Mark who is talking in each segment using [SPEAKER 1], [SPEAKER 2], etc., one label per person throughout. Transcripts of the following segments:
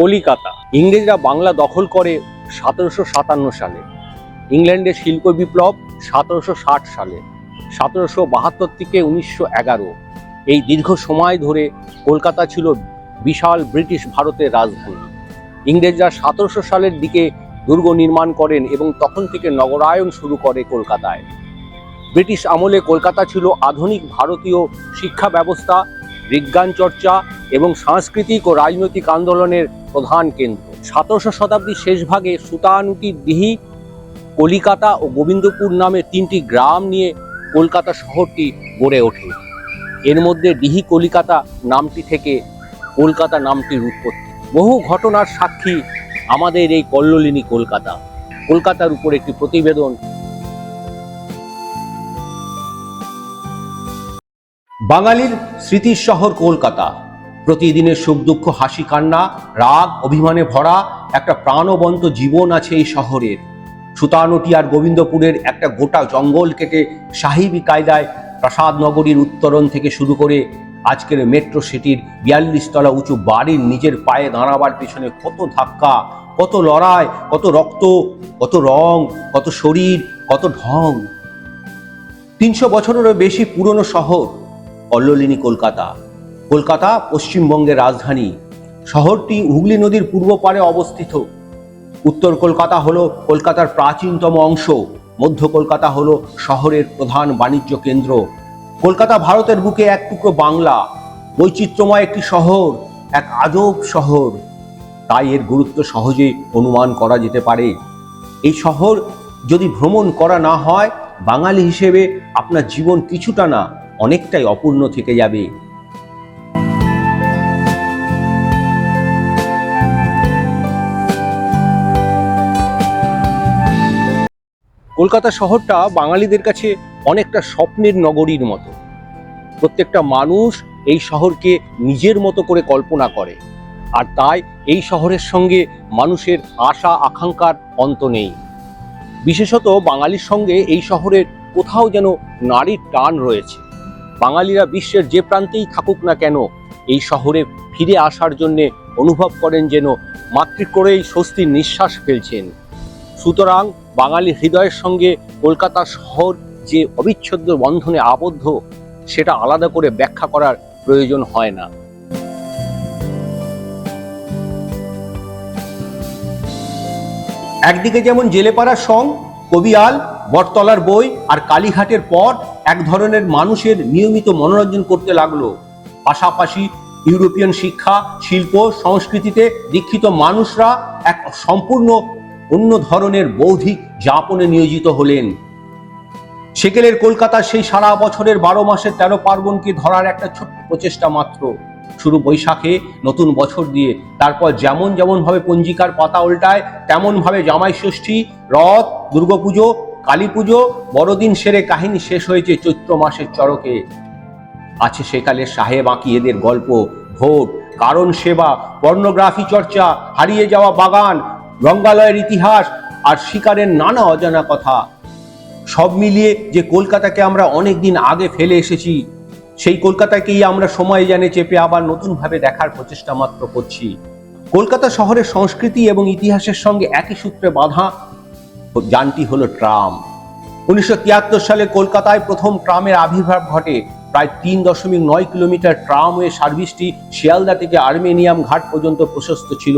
[SPEAKER 1] কলিকাতা। ইংরেজরা বাংলা দখল করে সতেরোশো সাতান্ন সালে। ইংল্যান্ডের শিল্প বিপ্লব সতেরোশো ষাট সালে। সতেরোশো বাহাত্তর থেকে উনিশশো এগারো। এই দীর্ঘ সময় ধরে কলকাতা ছিল বিশাল ব্রিটিশ ভারতের রাজধানী। ইংরেজরা সতেরোশো সালের দিকে দুর্গ নির্মাণ করেন এবং তখন থেকে নগরায়ন শুরু করে কলকাতায়। ব্রিটিশ আমলে কলকাতা ছিল আধুনিক ভারতীয় শিক্ষা ব্যবস্থা, বিজ্ঞান চর্চা এবং সাংস্কৃতিক ও রাজনৈতিক আন্দোলনের প্রধান কেন্দ্র। সতেরোশো শতাব্দীর শেষ ভাগে সুতানুটির দিহি কলিকাতা ও গোবিন্দপুর নামে তিনটি গ্রাম নিয়ে কলকাতা শহরটি গড়ে ওঠে। এর মধ্যে ডিহি কলিকাতা নামটি থেকে কলকাতা নামটির উৎপত্তি বহু ঘটনার সাক্ষী আমাদের এই কল্লোলিনী কলকাতা। কলকাতার উপর একটি প্রতিবেদন। বাঙালির স্মৃতির শহর কলকাতা। প্রতিদিনের সুখ, দুঃখ, হাসি, কান্না, রাগ, অভিমানে ভরা একটা প্রাণবন্ত জীবন আছে এই শহরের। সুতানটি আর গোবিন্দপুরের একটা গোটা জঙ্গল কেটে সাহিবি কায়দায় প্রাসাদ নগরীর উত্তরণ থেকে শুরু করে আজকের মেট্রো সিটির বিয়াল্লিশ তলা উঁচু বাড়ির নিজের পায়ে দাঁড়াবার পিছনে কত ধাক্কা, কত লড়াই, কত রক্ত, কত রং, কত শরীর, কত ঢং। তিনশো বছরেরও বেশি পুরনো শহর, কল্লোলিনী কলকাতা। কলকাতা, পশ্চিমবঙ্গের রাজধানী। শহরটি হুগলি নদীর পূর্ব পারে অবস্থিত। উত্তর কলকাতা হলো কলকাতার প্রাচীনতম অংশ। মধ্য কলকাতা হলো শহরের প্রধান বাণিজ্য কেন্দ্র। কলকাতা ভারতের বুকে এক টুকরো বাংলা। বৈচিত্র্যময় একটি শহর, এক আজব শহর। তাই এর গুরুত্ব সহজে অনুমান করা যেতে পারে। এই শহর যদি ভ্রমণ করা না হয়, বাঙালি হিসেবে আপনার জীবন কিছুটা না, অনেকটাই অপূর্ণ থেকে যাবে। কলকাতা শহরটা বাঙালিদের কাছে অনেকটা স্বপ্নের নগরীর মতো। প্রত্যেকটা মানুষ এই শহরকে নিজের মতো করে কল্পনা করে। আর তাই এই শহরের সঙ্গে মানুষের আশা, আকাঙ্ক্ষার অন্ত নেই। বিশেষত বাঙালির সঙ্গে এই শহরের কোথাও যেন নারীর টান রয়েছে। বাঙালিরা বিশ্বের যে প্রান্তেই থাকুক না কেন, এই শহরে ফিরে আসার জন্যে অনুভব করেন যেন মাতৃ করেই স্বস্তির নিঃশ্বাস ফেলছেন। সুতরাং বাঙালি হৃদয়ের সঙ্গে কলকাতা শহর যে অবিচ্ছেদ্য বন্ধনে আবদ্ধ, সেটা আলাদা করে ব্যাখ্যা করার প্রয়োজন হয় না। একদিকে যেমন জেলেপাড়ার সং কবিয়াল বটতলার বই আর কালীঘাটের পর এক ধরনের মানুষের নিয়মিত মনোরঞ্জন করতে লাগল। পাশাপাশি ইউরোপিয়ান শিক্ষা, শিল্প, সংস্কৃতিতে দীক্ষিত মানুষরা এক সম্পূর্ণ অন্য ধরনের বৌদ্ধিক যাপনে নিয়োজিত হলেন। সেকেলের কলকাতার সেই সারা বছরের বারো মাসের তেরো পার্বণকে ধরার একটা ছোট্ট প্রচেষ্টা মাত্র। শুরু বৈশাখে নতুন বছর দিয়ে তারপর যেমন যেমন ভাবে পঞ্জিকার পাতা উল্টায় তেমন ভাবে জামাই ষষ্ঠী, রথ, দুর্গাপুজো কালী পুজো বড়দিন সেরে কাহিনী শেষ হয়েছে চৈত্র মাসের চড়কে আছে সেকালের সাহেব আঁকি এদের গল্প, ভোট, কারণ সেবা, পর্নোগ্রাফি চর্চা, হারিয়ে যাওয়া বাগান রঙ্গালয়ের ইতিহাস আর শিকারের নানা অজানা কথা। সব মিলিয়ে যে কলকাতাকে আমরা অনেক দিন আগে ফেলে এসেছি, সেই কলকাতাকেই আমরা সময় জানে চেপে আবার নতুনভাবে দেখার প্রচেষ্টা মাত্র করছি। কলকাতা শহরের সংস্কৃতি এবং ইতিহাসের সঙ্গে একই সূত্রে বাঁধা যানটি হলো ট্রাম। উনিশশো তিয়াত্তর সালে কলকাতায় প্রথম ট্রামের আবির্ভাব ঘটে। প্রায় তিন দশমিক নয় কিলোমিটার ট্রামওয়ে সার্ভিসটি শিয়ালদা থেকে আর্মেনিয়াম ঘাট পর্যন্ত প্রশস্ত ছিল।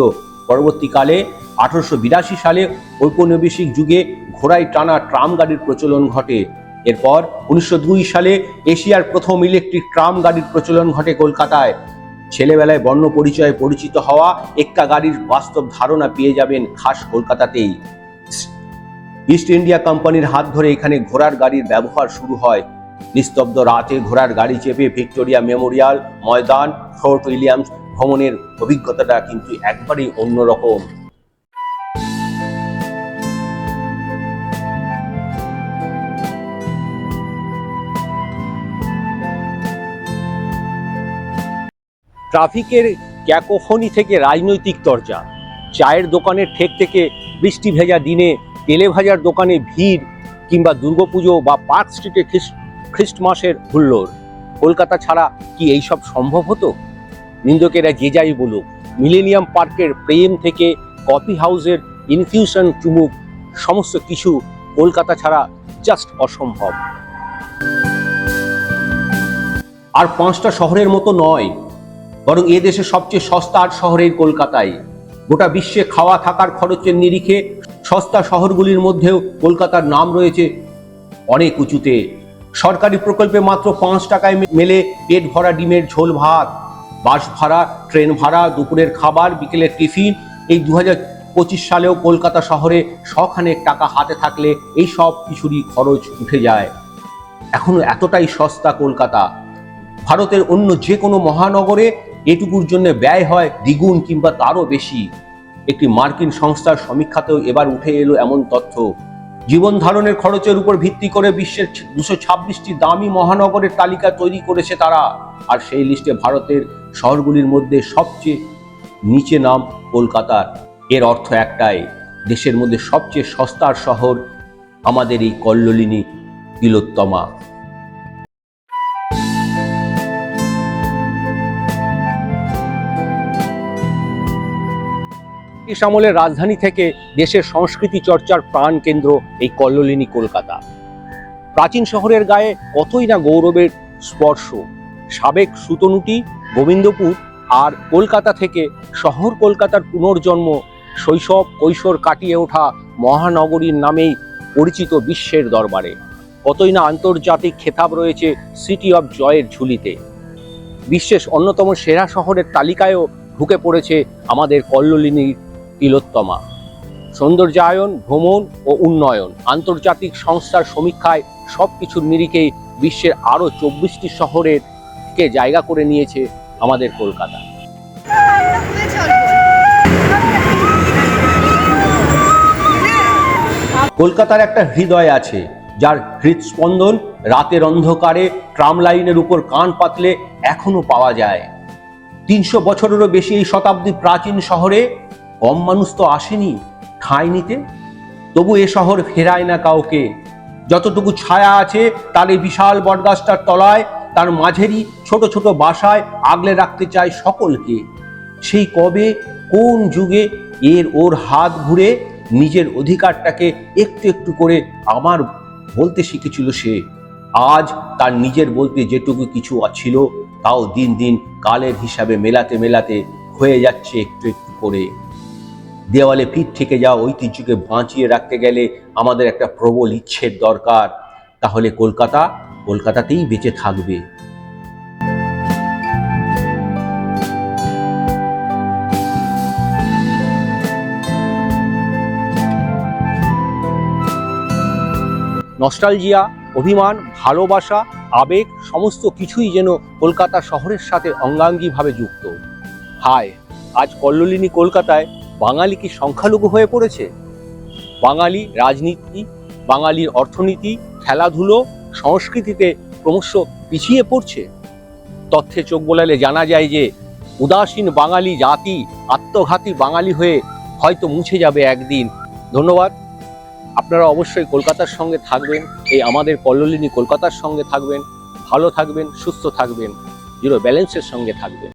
[SPEAKER 1] পরবর্তীকালে আঠারোশো বিরাশি সালে ঔপনিবেশিক যুগে ঘোড়ায় টানা ট্রাম গাড়ির প্রচলন ঘটে। এরপর উনিশশো দুই সালে এশিয়ার প্রথম ইলেকট্রিক ট্রাম গাড়ির প্রচলন ঘটে কলকাতায়। ছেলেবেলায় বর্ণ পরিচয়ে পরিচিত হওয়া এক্কা গাড়ির বাস্তব ধারণা পেয়ে যাবেন খাস কলকাতাতেই। ইস্ট ইন্ডিয়া কোম্পানির হাত ধরে এখানে ঘোড়ার গাড়ির ব্যবহার শুরু হয়। নিস্তব্ধ রাতে ঘোড়ার গাড়ি চেপে Victoria Memorial, Maidan, Fort Williams ভ্রমণের অভিজ্ঞতাটা কিন্তু একবারেই অন্যরকম। ট্রাফিকের ক্যাকোফনি থেকে রাজনৈতিক চর্চা চায়ের দোকানের ঠেক থেকে বৃষ্টি ভেজা দিনে তেলে ভাজার দোকানে ভিড় কিংবা দুর্গাপুজো বা পার্ক স্ট্রিটে খ্রিস্ট খ্রিস্টমাসের হুল্লোড়। কলকাতা ছাড়া কি এইসব সম্ভব হতো? নিন্দকেরা যে যাই বলুক, মিলেনিয়াম পার্কের প্রেম থেকে কফি হাউসের ইনফিউশন চুমুক, সমস্ত কিছু কলকাতা ছাড়া জাস্ট অসম্ভব। আর পাঁচটা শহরের মতো নয় বরং এ দেশে সবচেয়ে সস্তা আট শহরের কলকাতায়। গোটা বিশ্বে খাওয়া থাকার খরচের নিরিখে সস্তা শহরগুলির মধ্যেও কলকাতার নাম রয়েছে অনেক উঁচুতে। সরকারি প্রকল্পে মাত্র পাঁচ টাকায় মেলে পেট ভরা ডিমের ঝোল ভাত, বাস ভাড়া, ট্রেন ভাড়া, দুপুরের খাবার, বিকেলের টিফিন। এই দু পঁচিশ সালেও কলকাতা শহরে শখানেক টাকা হাতে থাকলে এই সব কিছুরই খরচ উঠে যায়। এখনও এতটাই সস্তা কলকাতা। ভারতের অন্য যে কোনো মহানগরে এটুকুর জন্য ব্যয় হয় দ্বিগুণ কিংবা তারও বেশি। একটি মার্কিন সংস্থার সমীক্ষাতেও এবার উঠে এলো এমন তথ্য। জীবন ধারণের খরচের উপর ভিত্তি করে বিশ্বের দুশো ছাব্বিশটি দামি মহানগরের তালিকা তৈরি করেছে তারা। আর সেই লিস্টে ভারতের শহরগুলির মধ্যে সবচেয়ে নিচে নাম কলকাতার। এর অর্থ একটাই, দেশের মধ্যে সবচেয়ে সস্তার শহর আমাদের এই কল্লোলিনী তিলোত্তমা। ব্রিটিশ আমলের রাজধানী থেকে দেশের সংস্কৃতি চর্চার প্রাণ কেন্দ্র এই কল্লোলিনী কলকাতা। প্রাচীন শহরের গায়ে কতই না গৌরবের স্পর্শ। সাবেক সুতনুটি, গোবিন্দপুর আর কলকাতা থেকে শহর কলকাতার পুনর্জন্ম শৈশব কৈশোর কাটিয়ে ওঠা মহানগরীর নামেই পরিচিত বিশ্বের দরবারে। কতই না আন্তর্জাতিক খেতাব রয়েছে সিটি অব জয়ের ঝুলিতে। বিশ্বের অন্যতম সেরা শহরের তালিকায়ও ঢুকে পড়েছে আমাদের কল্লোলিনীর তিলোত্তমা। সৌন্দর্যায়ন, ভ্রমণ ও উন্নয়ন, আন্তর্জাতিক সংস্থার সমীক্ষায় সব কিছুর নিরিখেই বিশ্বের আরও চব্বিশটি শহরের কে জায়গা করে নিয়েছে আমাদের কলকাতা। কলকাতার একটা হৃদয় আছে, যার হৃদস্পন্দন রাতের অন্ধকারে ট্রাম লাইনের উপর কান পাতলে এখনও পাওয়া যায়। তিনশো বছরেরও বেশি এই শতাব্দী প্রাচীন শহরে কম মানুষ তো আসেনি ঠাঁই নিতে। তবু এ শহর ফেরায় না কাউকে। যতটুকু ছায়া আছে, তার এই বিশাল বটগাছটার তলায়, তার মাঝেরই ছোট ছোট বাসায় আগলে রাখতে চায় সকলকে। সেই কবে, কোন যুগে এর ওর হাত ঘুরে নিজের অধিকারটাকে একটু একটু করে আমার বলতে শিখেছিল সে। আজ তার নিজের বলতে যেটুকু কিছু ছিল, তাও দিন দিন কালের হিসাবে মেলাতে মেলাতে হয়ে যাচ্ছে একটু একটু করে। দেওয়ালে পিঠ থেকে যাওয়া ঐতিহ্যকে বাঁচিয়ে রাখতে গেলে আমাদের একটা প্রবল ইচ্ছের দরকার। তাহলে কলকাতা, কলকাতাতেই বেঁচে থাকবে। নস্টালজিয়া, অভিমান, ভালোবাসা, আবেগ, সমস্ত কিছুই যেন কলকাতা শহরের সাথে অঙ্গাঙ্গিভাবে যুক্ত। হায়, আজ কল্লোলিনী কলকাতায় বাঙালি কি সংখ্যালঘু হয়ে পড়েছে? বাঙালি রাজনীতি, বাঙালির অর্থনীতি, খেলাধুলো, সংস্কৃতিতে ক্রমশ পিছিয়ে পড়ছে। তথ্যে চোখ বোলালে জানা যায় যে, উদাসীন বাঙালি জাতি, আত্মঘাতী বাঙালি হয়ে হয়তো মুছে যাবে একদিন। ধন্যবাদ। আপনারা অবশ্যই কলকাতার সঙ্গে থাকবেন, এই আমাদের কল্লোলিনী কলকাতার সঙ্গে থাকবেন। ভালো থাকবেন, সুস্থ থাকবেন। জিরো ব্যালেন্সের সঙ্গে থাকবেন।